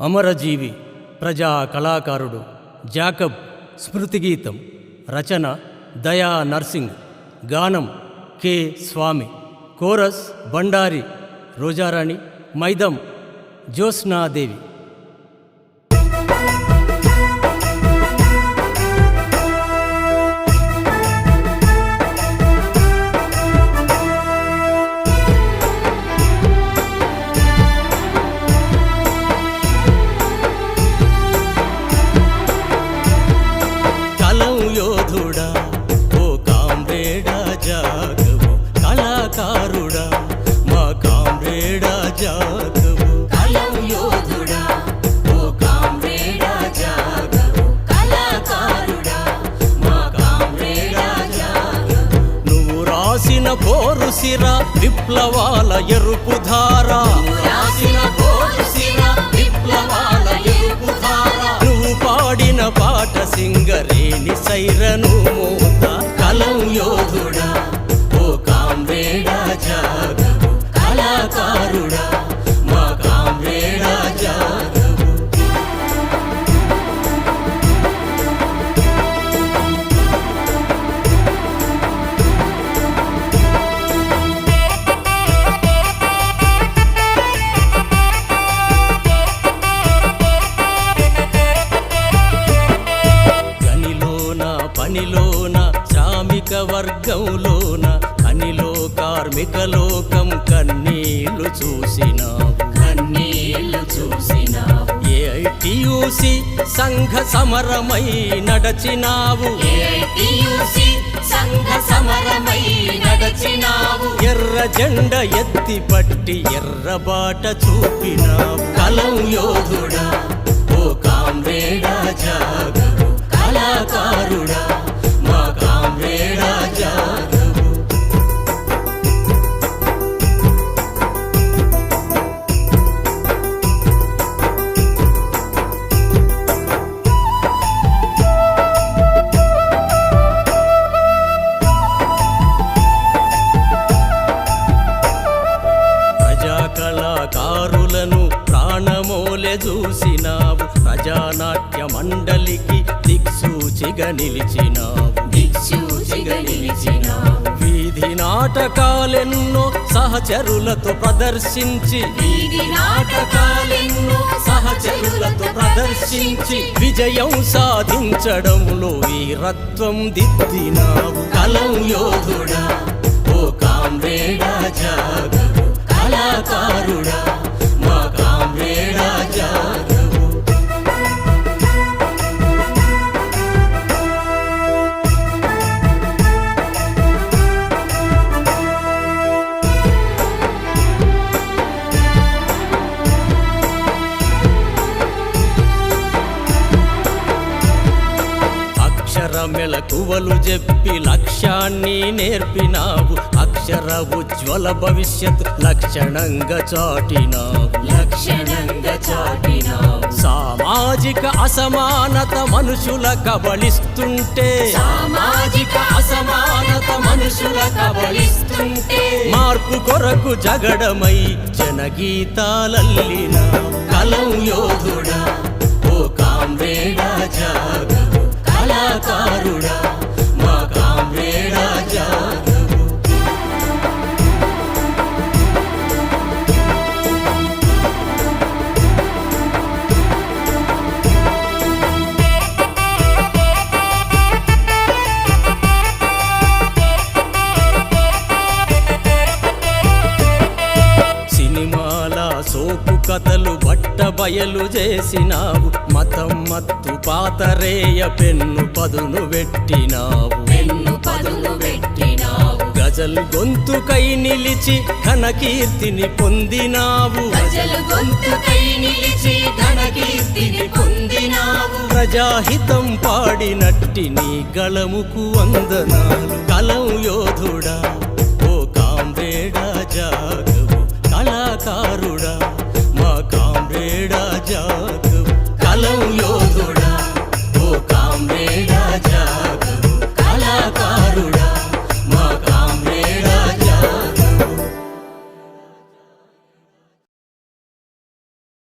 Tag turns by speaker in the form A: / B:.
A: అమరజీవి ప్రజా కళాకారుడు జాకబ్ స్మృతిగీతం రచన దయా నర్సింగ్ గానం కె స్వామి కోరస్ బండారి రోజారాణి మైదం జ్యోత్స్నాదేవి. కామ్రేడా జాగవు? కళాకారుడా మా కామ్రేడా జాగవు.
B: కలం యోధుడా ఓ కామ్రేడా జాగవు. కళాకారుడా మా కామ్రేడా జాగవు.
A: నువ్వు రాసిన పోరు సిర విప్లవాల ఎరుపు ధార.
B: రాసిన కోరుసిన విప్లవాల ఎరుపు ధార.
A: నువ్వు పాడిన పాట సింగరేణి సైరను. పనిలోన శ్రామిక వర్గంలోన పనిలో కార్మిక లోకం కన్నీళ్ళు చూసినావు.
B: కన్నీళ్ళు చూసినావు.
A: ఏఐటియుసి సంఘ సమరమై నడచినావు.
B: ఏఐటియుసి సంఘ సమరమై నడచినావు.
A: ఎర్ర జెండ ఎత్తి పట్టి ఎర్ర బాట చూపినావు. కలం యోధుడా ఓ ప్రాణమోలె చూసినావు ప్రజానాట్య మండలికి దిక్సూచిగా నిలిచినావు.
B: దిక్సూచిగా నిలిచినావు.
A: వీధి నాటకాలెన్నో సహచరులతో ప్రదర్శించి
B: వీధి నాటకాలెన్నో
A: సహచరులతో ప్రదర్శించి విజయం సాధించడంలో వీరత్వం దిద్దినావు. కలం యోధుడా ఓ కామ్రేడా జాగవు కళాకారుడా. మెలకువలు చెప్పి లక్ష్యాన్ని నేర్పినావు. అక్షర ఉజ్వల భవిష్యత్ లక్షణంగా చాటినావు.
B: లక్షణంగా చాటినావు.
A: సామాజిక అసమానత మనుషుల కబళిస్తుంటే.
B: సామాజిక అసమానత మనుషుల కబలిస్తుంటే
A: మార్పు కొరకు జగడమై జనగీతాలల్లిన. కలం యోధుడా ఓ కామ్రేడా జాగవు కళాకారుడా సోపు కథలు బట్ట బయలు చేసినావు. మతం మత్తు పాతరేయ పెన్ను పదును పెట్టినావు.
B: పెన్ను పదులు పెట్టినావు.
A: గజల్ గొంతుకై నిలిచి ఘన కీర్తిని పొందినావు.
B: ప్రజలు గొంతుకై నిలిచి ఘన కీర్తిని పొందినావు.
A: ప్రజాహితం పాడినట్టి నీ గళముకు వందనాలు. కలం యోధుడా ఓ కామ్రేడా జాగవు. కళాకారుడా